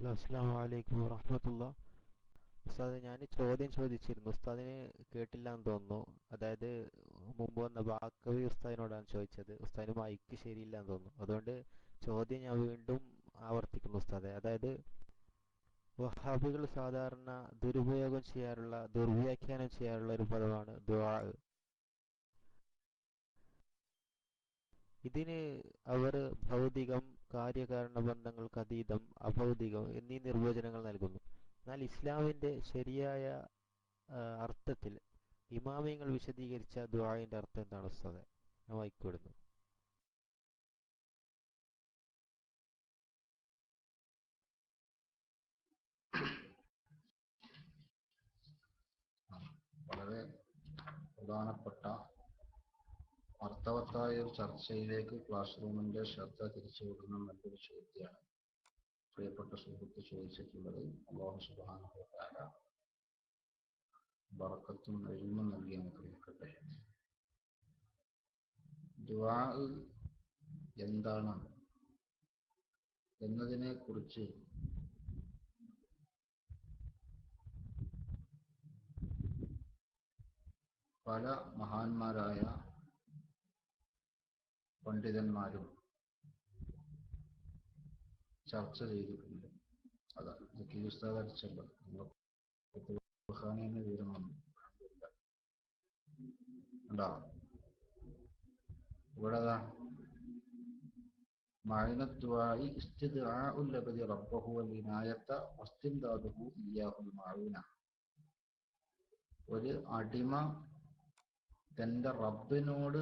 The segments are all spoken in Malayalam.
ഹലോ അസ്സാം വലൈക്കും വറഹമത്തുള്ള. ഉസ്താദ് ഞാൻ ചോദ്യം ചോദിച്ചിരുന്നു. ഉസ്താദിന് കേട്ടില്ല എന്ന് തോന്നുന്നു. അതായത് മുമ്പ് വന്ന ബാക്കവി ഉസ്താദിനോടാണ് ചോദിച്ചത്. ഉസ്താദിന് മൈക്ക് ശരിയില്ല എന്ന് തോന്നുന്നു. അതുകൊണ്ട് ചോദ്യം ഞാൻ വീണ്ടും ആവർത്തിക്കുന്നു ഉസ്താദെ. അതായത് വഹാബികൾ സാധാരണ ദുരുപയോഗം ചെയ്യാറുള്ള ദുർവ്യാഖ്യാനം ചെയ്യാറുള്ള ഒരു പദമാണ് ദുആ. ഇതിന് അവർ ഭൗതികം കാര്യകാരണ ബന്ധങ്ങൾക്ക് അതീതം അഭൗതികം എന്നീ നിർവചനങ്ങൾ നൽകുന്നു. എന്നാൽ ഇസ്ലാമിന്റെ ശരിയായ അർത്ഥത്തിൽ ഇമാമിയങ്ങൾ വിശദീകരിച്ച ദുആന്റെ അർത്ഥം എന്താണ് ഉസ്താദെ? ഞാൻ വായിക്കപ്പെടുന്നു വളരെ പ്രധാനപ്പെട്ട അർത്ഥവത്തായ ഒരു ചർച്ചയിലേക്ക് ക്ലാസ് റൂമിന്റെ ശ്രദ്ധ തിരിച്ചുവിടുന്ന നല്ലൊരു ചോദ്യമാണ് പ്രിയപ്പെട്ട സുഹൃത്ത് ചോദിച്ചിട്ടുള്ളത്. അള്ളാഹു സുബാന വറക്കത്തും എഴുമും നൽകി അനുഗ്രഹിക്കട്ടെ. ദുആ എന്താണ് എന്നതിനെ കുറിച്ച് പല മഹാന്മാരായ പണ്ഡിതന്മാരും ചർച്ച ചെയ്തിട്ടുണ്ട് അതാ ജക്കീർ ഉസ്താദ് അടിച്ചല്ലോ ബുഖാനിന്റെ വിവരമൊന്നും ഉണ്ടോ ഇവിടെ അതാ معنى الدعاء استدعاء العبد ربه والعناية واستمداده إياه المعونة ഒരു അടിമ തന്റെ റബ്ബിനോട്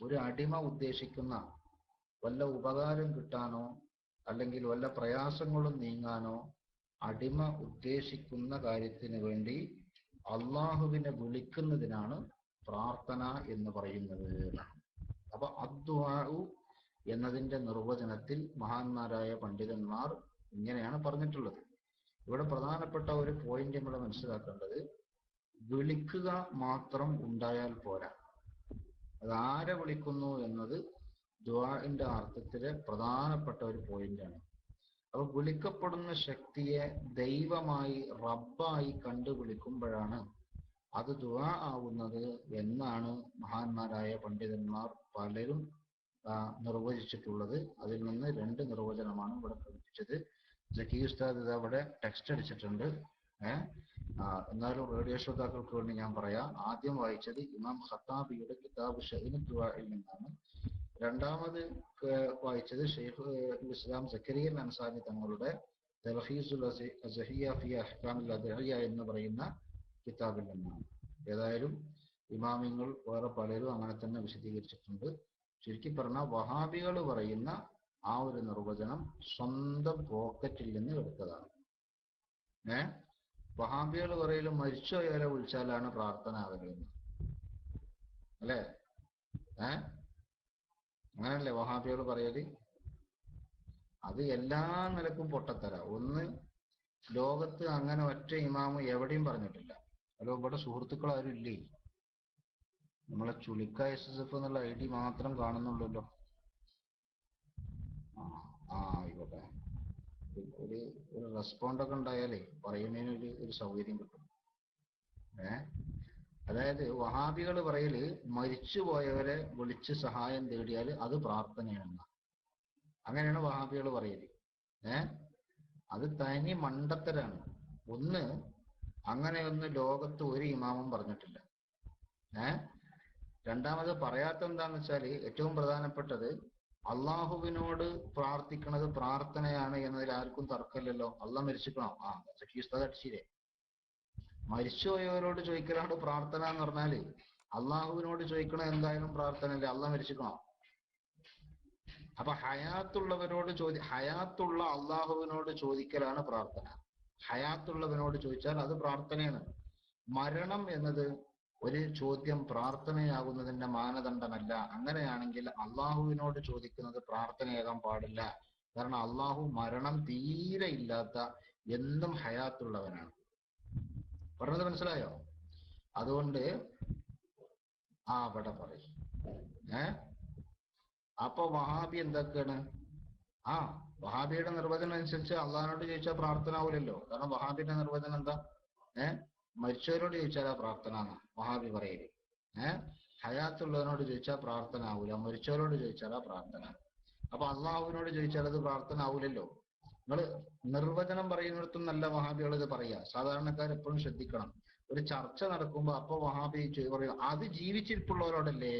ഒരു അടിമ ഉദ്ദേശിക്കുന്ന വല്ല ഉപകാരം കിട്ടാനോ അല്ലെങ്കിൽ വല്ല പ്രയാസങ്ങളും നീങ്ങാനോ അടിമ ഉദ്ദേശിക്കുന്ന കാര്യത്തിന് വേണ്ടി അള്ളാഹുവിനെ വിളിക്കുന്നതിനാണ് പ്രാർത്ഥന എന്ന് പറയുന്നത്. അപ്പൊ അദ്വാഹു എന്നതിന്റെ നിർവചനത്തിൽ മഹാന്മാരായ പണ്ഡിതന്മാർ ഇങ്ങനെയാണ് പറഞ്ഞിട്ടുള്ളത്. ഇവിടെ പ്രധാനപ്പെട്ട ഒരു പോയിന്റ് നമ്മൾ മനസ്സിലാക്കേണ്ടത് വിളിക്കുക മാത്രം ഉണ്ടായാൽ പോരാ. അത് ആരെ വിളിക്കുന്നു എന്നത് ദ്വാന്റെ അർത്ഥത്തിലെ പ്രധാനപ്പെട്ട ഒരു പോയിന്റാണ് അപ്പൊ വിളിക്കപ്പെടുന്ന ശക്തിയെ ദൈവമായി റബ്ബായി കണ്ടു വിളിക്കുമ്പോഴാണ് അത് ദുആ ആവുന്നത് എന്നാണ് മഹാന്മാരായ പണ്ഡിതന്മാർ പലരും നിർവചിച്ചിട്ടുള്ളത്. അതിൽ നിന്ന് രണ്ട് നിർവചനമാണ് ഇവിടെ പഠിപ്പിച്ചത് ഉസ്താദ് ഇത് അവിടെ ടെക്സ്റ്റ് അടിച്ചിട്ടുണ്ട്. ഏഹ് എന്നാലും റേഡിയോ ശ്രോതാക്കൾക്ക് വേണ്ടി ഞാൻ പറയാം. ആദ്യം വായിച്ചത് ഇമാം ഖത്താബിയുടെ കിതാബ് ഷഹീൻ ദുആയിൽ നിന്നാണ്. രണ്ടാമത് വായിച്ചത് ഷെയ്ഖ് ഇസ്ലാം സക്കരിയൽ അൻസാരി തങ്ങളുടെ തൽഹീസുൽ എന്ന് പറയുന്ന കിതാബിൽ നിന്നാണ്. ഏതായാലും ഇമാമിങ്ങൾ വേറെ പലരും അങ്ങനെ തന്നെ വിശദീകരിച്ചിട്ടുണ്ട്. ചുരുക്കി പറഞ്ഞ വഹാബികൾ പറയുന്ന ആ ഒരു നിർവചനം സ്വന്തം പോക്കറ്റിൽ നിന്ന് എടുത്തതാണ്. ഏ? വഹാബികൾ പറയലും മരിച്ചുപോയവരെ വിളിച്ചാലാണ് പ്രാർത്ഥന ആകുന്നത് അല്ലേ? ഏ? അങ്ങനല്ലേ വഹാബികൾ പറയൽ? അത് എല്ലാ നിലക്കും പൊട്ടത്തര. ഒന്ന് ലോകത്ത് അങ്ങനെ ഒറ്റ ഇമാമ് എവിടെയും പറഞ്ഞിട്ടില്ല. അല്ലോ ഇവിടെ സുഹൃത്തുക്കൾ ആരും ഇല്ലേ? നമ്മളെ ചുളിക്ക എസ് എസ് എഫ് എന്നുള്ള ഐ ഡി മാത്രം കാണുന്നുള്ളല്ലോ. ആ ആയിക്കോട്ടെ. ഒരു- ഒരു റെസ്പോണ്ട് ഒക്കെ ഉണ്ടായാലേ പറയുന്നതിന് ഒരു ഒരു സൗകര്യം കിട്ടും. ഏ? അതായത് വഹാബികൾ പറയൽ മരിച്ചുപോയവരെ വിളിച്ച് സഹായം തേടിയാൽ അത് പ്രാർത്ഥനയാണ് അങ്ങനെയാണ് വഹാബികൾ പറയൽ. ഏ? അത് തനി മണ്ടത്തരാണ്. ഒന്ന് അങ്ങനെയൊന്നും ലോകത്ത് ഒരു ഇമാമും പറഞ്ഞിട്ടില്ല. ഏ? രണ്ടാമത് പറയാത്ത എന്താന്ന് വെച്ചാൽ ഏറ്റവും പ്രധാനപ്പെട്ടത് അള്ളാഹുവിനോട് പ്രാർത്ഥിക്കുന്നത് പ്രാർത്ഥനയാണ് എന്നതിൽ ആർക്കും തർക്കമില്ലല്ലോ. അള്ളാഹ് മരിച്ചിക്കണോ ആ അടിച്ചില്ലേ മരിച്ചുപോയവരോട് ചോദിക്കലാണ് പ്രാർത്ഥന എന്ന് പറഞ്ഞാൽ അള്ളാഹുവിനോട് ചോദിക്കണ എന്തായാലും പ്രാർത്ഥന അല്ലേ അള്ളാഹ് മരിച്ചിക്കണോ അപ്പൊ ഹയാത്തുള്ളവരോട് ചോദി ഹയാത്തുള്ള അള്ളാഹുവിനോട് ചോദിക്കലാണ് പ്രാർത്ഥന. ഹയാത്തുള്ളവനോട് ചോദിച്ചാൽ അത് പ്രാർത്ഥനയാണ്. മരണം എന്നത് ഒരു ചോദ്യം പ്രാർത്ഥനയാകുന്നതിന്റെ മാനദണ്ഡമല്ല. അങ്ങനെയാണെങ്കിൽ അള്ളാഹുവിനോട് ചോദിക്കുന്നത് പ്രാർത്ഥനയാകാൻ പാടില്ല. കാരണം അള്ളാഹു മരണം തീരെ ഇല്ലാത്ത എന്നും ഹയാത്തുള്ളവനാണ്. പറഞ്ഞത് മനസ്സിലായോ? അതുകൊണ്ട് ആ അവിടെ പറയും. ഏ? അപ്പൊ വഹാബി എന്തൊക്കെയാണ്? ആ വഹാബിയുടെ നിർവചനം അനുസരിച്ച് അള്ളാഹിനോട് ചോദിച്ചാൽ പ്രാർത്ഥന ആവൂലല്ലോ കാരണം വഹാബിന്റെ നിർവചനം എന്താ? ഏ? മരിച്ചവരോട് ചോദിച്ചാലാ പ്രാർത്ഥന എന്നാ വഹാബി പറയൽ. ഏഹ് ഹയാത്തുള്ളവനോട് ചോദിച്ചാൽ പ്രാർത്ഥന ആവൂല മരിച്ചവരോട് ചോദിച്ചാലാ പ്രാർത്ഥന. അപ്പൊ അള്ളാഹുവിനോട് ചോദിച്ചാൽ അത് പ്രാർത്ഥന ആവൂലല്ലോ നിങ്ങൾ നിർവചനം പറയുന്നിടത്തും നല്ല വഹാബികൾ ഇത് പറയാ. സാധാരണക്കാർ എപ്പോഴും ശ്രദ്ധിക്കണം. ഒരു ചർച്ച നടക്കുമ്പോ അപ്പൊ വഹാബി പറയും അത് ജീവിച്ചിരിപ്പുള്ളവരോടല്ലേ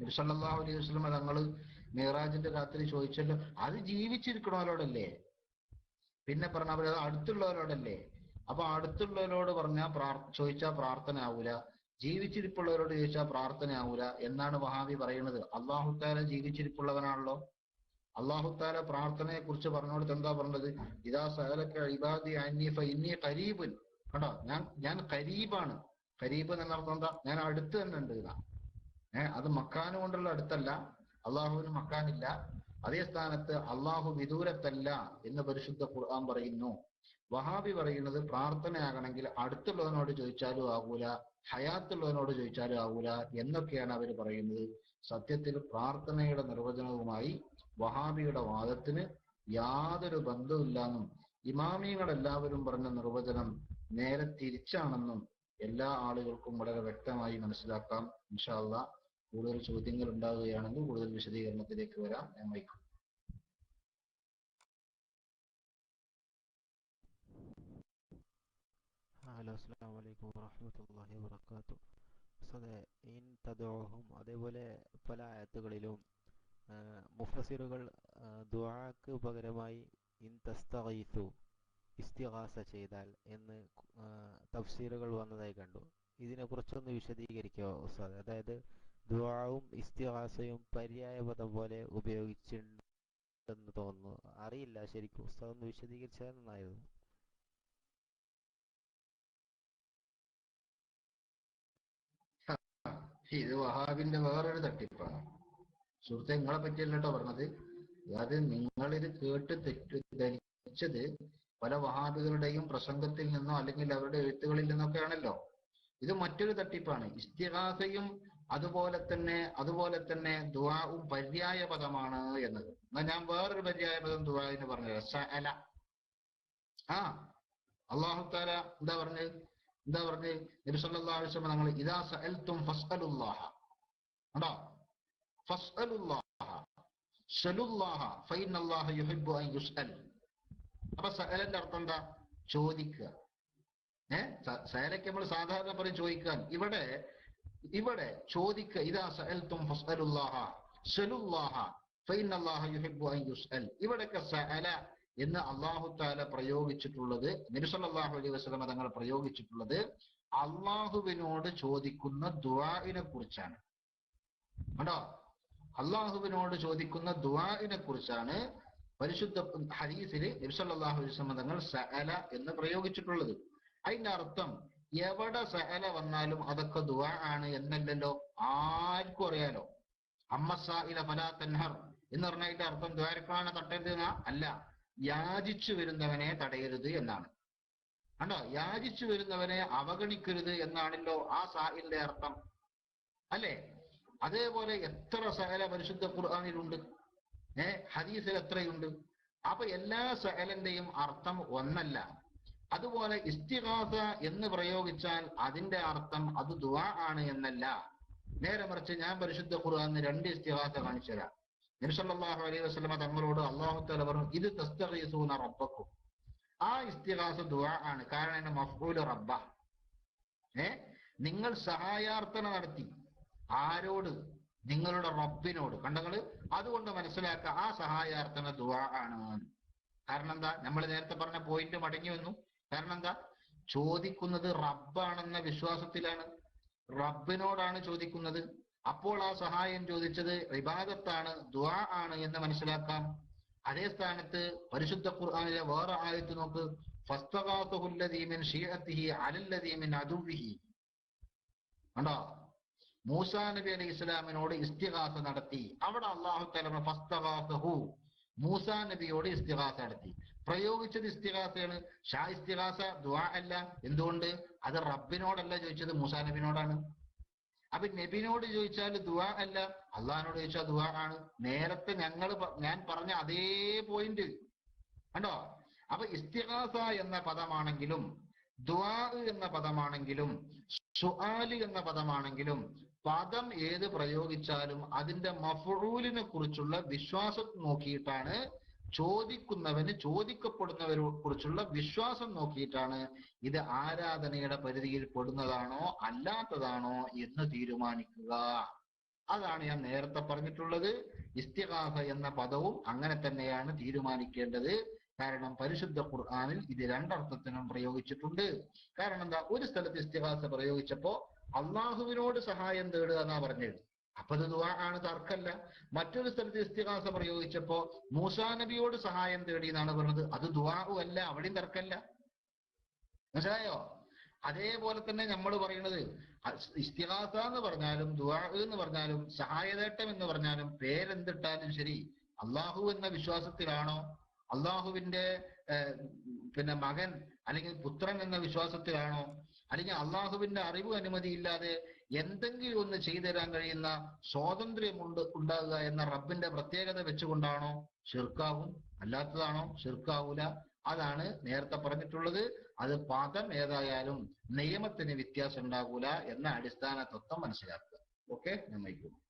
നബിസല്ലാഹു അലൈഹി വസ്ലം തങ്ങൾ മീറാജിന്റെ രാത്രി ചോദിച്ചല്ലോ അത് ജീവിച്ചിരിക്കണവരോടല്ലേ? പിന്നെ പറഞ്ഞ അവർ അടുത്തുള്ളവരോടല്ലേ? അപ്പൊ അടുത്തുള്ളവരോട് പറഞ്ഞാൽ പ്രാർ ചോദിച്ചാൽ പ്രാർത്ഥന ആവൂല. ജീവിച്ചിരിപ്പുള്ളവരോട് ചോദിച്ചാൽ പ്രാർത്ഥന ആവൂല എന്നാണ് വഹാബി പറയുന്നത്. അള്ളാഹു താല ജീവിച്ചിരിപ്പുള്ളവനാണല്ലോ. അള്ളാഹു താല പ്രാർത്ഥനയെ കുറിച്ച് പറഞ്ഞോടത്ത് എന്താ പറഞ്ഞത്? ഇതാ സഹലക്ക ഇബാദി അന്യഫ ഇന്നി കരീബുൻ കണ്ടോ? ഞാൻ ഞാൻ കരീബാണ് കരീബ് എന്നർത്ഥം എന്താ? ഞാൻ അടുത്ത് തന്നെ ഉണ്ട് ഇതാ. ഏഹ് അത് മക്കാന് കൊണ്ടുള്ള അടുത്തല്ല. അള്ളാഹുവിന് മക്കാനില്ല. അതേ സ്ഥാനത്ത് അള്ളാഹു വിദൂരത്തല്ല എന്ന് പരിശുദ്ധ ഖുർആൻ പറയുന്നു. വഹാബി പറയുന്നത് പ്രാർത്ഥനയാകണമെങ്കിൽ അടുത്തുള്ളവനോട് ചോദിച്ചാലും ആകൂല ഹയാത്തുള്ളവനോട് ചോദിച്ചാലും ആകൂല എന്നൊക്കെയാണ് അവർ പറയുന്നത്. സത്യത്തിൽ പ്രാർത്ഥനയുടെ നിർവചനവുമായി വഹാബിയുടെ വാദത്തിന് യാതൊരു ബന്ധവുമില്ലെന്നും ഇമാമിയങ്ങൾ എല്ലാവരും പറഞ്ഞ നിർവചനം നേരെ തിരിച്ചാണെന്നും എല്ലാ ആളുകൾക്കും വളരെ വ്യക്തമായി മനസ്സിലാക്കാം. ഇൻഷാല്ല കൂടുതൽ ചോദ്യങ്ങൾ ഉണ്ടാവുകയാണെങ്കിൽ കൂടുതൽ വിശദീകരണത്തിലേക്ക് വരാം. ഞാൻ വയ്ക്കും ഹലോ അസ്സാം വലൈക്കും വറഹമത്തല്ലാഹി വബർക്കാത്തു അതെ ഇൻ തദോഹും അതേപോലെ പല ആയത്തുകളിലും മുഫസിറുകൾ ദുആക്ക് പകരമായി ഇൻ തസ്തു ഇസ്തിഹാസ ചെയ്താൽ എന്ന് തഫ്സീറുകൾ വന്നതായി കണ്ടു. ഇതിനെക്കുറിച്ചൊന്ന് വിശദീകരിക്കുക ഉസ്താദ്? അതായത് ദുആവും ഇസ്തിഹാസയും പര്യായ പദം പോലെ ഉപയോഗിച്ചിട്ടുണ്ടെന്ന് തോന്നുന്നു. അറിയില്ല ശരിക്കും ഉസ്താദ് ഒന്ന് വിശദീകരിച്ചാൽ നന്നായിരുന്നു. ഇത് വഹാബിന്റെ വേറൊരു തട്ടിപ്പാണ്. സുഹൃത്തെ നിങ്ങളെ പറ്റിയല്ല കേട്ടോ പറഞ്ഞത്. അത് നിങ്ങളിത് കേട്ട് തെറ്റിദ്ധരിച്ചത് പല വഹാബികളുടെയും പ്രസംഗത്തിൽ നിന്നോ അല്ലെങ്കിൽ അവരുടെ എഴുത്തുകളിൽ നിന്നൊക്കെയാണല്ലോ. ഇത് മറ്റൊരു തട്ടിപ്പാണ്. ഇസ്തിഹാസയും അതുപോലെ തന്നെ അതുപോലെ തന്നെ ദുവാവും പര്യായ പദമാണ് എന്നത്. എന്നാൽ ഞാൻ വേറൊരു പര്യായ പദം ദുആന്ന് പറഞ്ഞുതരാം. സഅല. ആ അള്ളാഹു താല എന്താ പറഞ്ഞത്? എന്താ പറഞ്ഞത് നബി സല്ലല്ലാഹു അലൈഹി വസല്ലം തങ്ങൾ ഇദാ സഅൽതും ഫസ്അലുല്ലാഹ. കണ്ടോ? ഫസ്അലുല്ലാഹ. സലുല്ലാഹ ഫഇന്നല്ലാഹ യുഹിബ്ബു അൻ യുസ്അൽ. അപ്പൊ സഅലന്റെ അർത്ഥം എന്താ? ചോദിക്കുക. ഏ? സഅലക്ക് നമ്മൾ സാധാരണ പറയും ചോദിക്കാൻ. ഇവിടെ ഇവിടെ ചോദിക്കുക ഇദാ സഅൽതും ഫസ്അലുല്ലാഹ. സലുല്ലാഹ ഫഇന്നല്ലാഹ യുഹിബ്ബു അൻ യുസ്അൽ. ഇവിടെയൊക്കെ സഅല എന്ന് അള്ളാഹു താല പ്രയോഗിച്ചിട്ടുള്ളത് നിരുസല്ലാഹു അലൈഹി വസ്ലമ തങ്ങൾ പ്രയോഗിച്ചിട്ടുള്ളത് അള്ളാഹുവിനോട് ചോദിക്കുന്ന ദുആഇനെ കുറിച്ചാണ്. കണ്ടോ? അള്ളാഹുവിനോട് ചോദിക്കുന്ന ദുആഇനെ കുറിച്ചാണ് പരിശുദ്ധ ഹദീസിൽ നിരുസല്ലാഹു അലൈഹി വസ്ലമ തങ്ങൾ സഅല എന്ന് പ്രയോഗിച്ചിട്ടുള്ളത്. അതിന്റെ അർത്ഥം എവിടെ സഹല വന്നാലും അതൊക്കെ ദുആ ആണ് എന്നല്ലല്ലോ? ആർക്കും അറിയാലോ. അമ്മസായില ഫലാ തൻഹർ എന്ന് പറഞ്ഞതിന്റെ അർത്ഥം ദ്വാരക്കാണ് തട്ടരുത് അല്ല. യാചിച്ചു വരുന്നവനെ തടയരുത് എന്നാണ്. കണ്ടോ? യാചിച്ചു വരുന്നവനെ അവഗണിക്കരുത് എന്നാണല്ലോ ആ സാഹിലിന്റെ അർത്ഥം. അല്ലേ? അതേപോലെ എത്ര സഹല പരിശുദ്ധ ഖുർആാനിലുണ്ട്. ഏ? ഹദീസിൽ എത്രയുണ്ട്? അപ്പൊ എല്ലാ സഹലന്റെയും അർത്ഥം ഒന്നല്ല. അതുപോലെ ഇസ്തിഹാസ എന്ന് പ്രയോഗിച്ചാൽ അതിന്റെ അർത്ഥം അത് ദുവാ ആണ് എന്നല്ല. നേരെ മറിച്ച് ഞാൻ പരിശുദ്ധ ഖുർആാന്ന് രണ്ട് ഇസ്തിഹാസ കാണിച്ചു തരാം നബിസല്ലാഹു അലൈഹി വസ്ലമ തങ്ങളോട് അള്ളാഹു തല പറഞ്ഞു ഇത് തസ്തഖീസൂന റബ്ബക്കും. ആ ഇസ്തിഹാസ ദുആ ആണ്. കാരണം എന്റെ മഫ്ഊൽ റബ്ബ. ഏ? നിങ്ങൾ സഹായാർത്ഥന നടത്തി. ആരോട്? നിങ്ങളുടെ റബ്ബിനോട്. കണ്ടങ്ങൾ അതുകൊണ്ട് മനസ്സിലാക്കുക ആ സഹായാർത്ഥന ദുആ ആണ്. കാരണം എന്താ? നമ്മൾ നേരത്തെ പറഞ്ഞ പോയിന്റ് മടങ്ങി വന്നു. കാരണം എന്താ? ചോദിക്കുന്നത് റബ്ബാണെന്ന വിശ്വാസത്തിലാണ്. റബ്ബിനോടാണ് ചോദിക്കുന്നത്. അപ്പോൾ ആ സഹായം ചോദിച്ചത് വിവാദത്താണ് ദുആ ആണ് എന്ന് മനസ്സിലാക്കാം. അതേ സ്ഥാനത്ത് പരിശുദ്ധ ഖുർആാനിലെ വേറെ ആയത്ത് നോക്ക്. ഉണ്ടോ മൂസാ നബി അലൈഹി ഇസ്ലാമിനോട് ഇസ്തിഹാസ നടത്തി. അവിടെ അള്ളാഹു തല ഫസ്തഗാസഹു മൂസാ നബിയോട് ഇസ്തിഹാസ നടത്തി. പ്രയോഗിച്ചത് ഇസ്തിഹാസയാണ് ഷാ ഇസ്തിഹാസ ദുആ അല്ല. എന്തുകൊണ്ട്? അത് റബ്ബിനോടല്ല ചോദിച്ചത് മൂസാ നബിനോടാണ്. അപ്പൊ നബിനോട് ചോദിച്ചാൽ ദുവാ അല്ല. അള്ളഹാനോട് ചോദിച്ചാൽ ദുവാ ആണ്. നേരത്തെ ഞങ്ങൾ ഞാൻ പറഞ്ഞ അതേ പോയിന്റ് കണ്ടോ? അപ്പൊ ഇസ്തിഹാസ എന്ന പദമാണെങ്കിലും ദുആ എന്ന പദമാണെങ്കിലും സുആൽ എന്ന പദമാണെങ്കിലും പദം ഏത് പ്രയോഗിച്ചാലും അതിന്റെ മഫറൂലിനെ കുറിച്ചുള്ള വിശ്വാസം നോക്കിയിട്ടാണ് ചോദിക്കുന്നവന് ചോദിക്കപ്പെടുന്നവരെ കുറിച്ചുള്ള വിശ്വാസം നോക്കിയിട്ടാണ് ഇത് ആരാധനയുടെ പരിധിയിൽ പെടുന്നതാണോ അല്ലാത്തതാണോ എന്ന് തീരുമാനിക്കുക. അതാണ് ഞാൻ നേരത്തെ പറഞ്ഞിട്ടുള്ളത്. ഇസ്തിഹാസ എന്ന പദവും അങ്ങനെ തന്നെയാണ് തീരുമാനിക്കേണ്ടത്. കാരണം പരിശുദ്ധ ഖുർആാനിൽ ഇത് രണ്ടർത്ഥത്തിനും പ്രയോഗിച്ചിട്ടുണ്ട്. കാരണം എന്താ? ഒരു സ്ഥലത്ത് ഇസ്തിഹാസ പ്രയോഗിച്ചപ്പോ അള്ളാഹുവിനോട് സഹായം തേടുക എന്നാ പറഞ്ഞത്. അപ്പൊ അത് ആണ് തർക്കല്ല. മറ്റൊരു സ്ഥലത്ത് ഇസ്തിഹാസ പ്രയോഗിച്ചപ്പോ മൂസാ നബിയോട് സഹായം തേടി എന്നാണ് പറഞ്ഞത്. അത് ദുവാഹു അല്ല അവിടെയും തർക്കല്ല. മനസ്സിലായോ? അതേപോലെ തന്നെ നമ്മൾ പറയുന്നത് ഇസ്തിഹാസ എന്ന് പറഞ്ഞാലും ദുആ എന്ന് പറഞ്ഞാലും സഹായതേട്ടം എന്ന് പറഞ്ഞാലും പേരെന്തിട്ടാലും ശരി അള്ളാഹു എന്ന വിശ്വാസത്തിലാണോ അള്ളാഹുവിന്റെ പിന്നെ മകൻ അല്ലെങ്കിൽ പുത്രൻ എന്ന വിശ്വാസത്തിലാണോ അല്ലെങ്കിൽ അള്ളാഹുവിന്റെ അറിവ് അനുമതി ഇല്ലാതെ എന്തെങ്കിലും ഒന്ന് ചെയ്തു തരാൻ കഴിയുന്ന സ്വാതന്ത്ര്യമുണ്ട് ഉണ്ടാകുക എന്ന റബ്ബിന്റെ പ്രത്യേകത വെച്ചുകൊണ്ടാണോ ഷിർക്കാവും? അല്ലാത്തതാണോ? ഷിർക്കാവൂല. അതാണ് നേരത്തെ പറഞ്ഞിട്ടുള്ളത്. അത് പദം ഏതായാലും നിയമത്തിന് വ്യത്യാസം ഉണ്ടാകൂല എന്ന അടിസ്ഥാന തത്വം മനസ്സിലാക്കുക. ഓക്കെ നിർണയിക്കും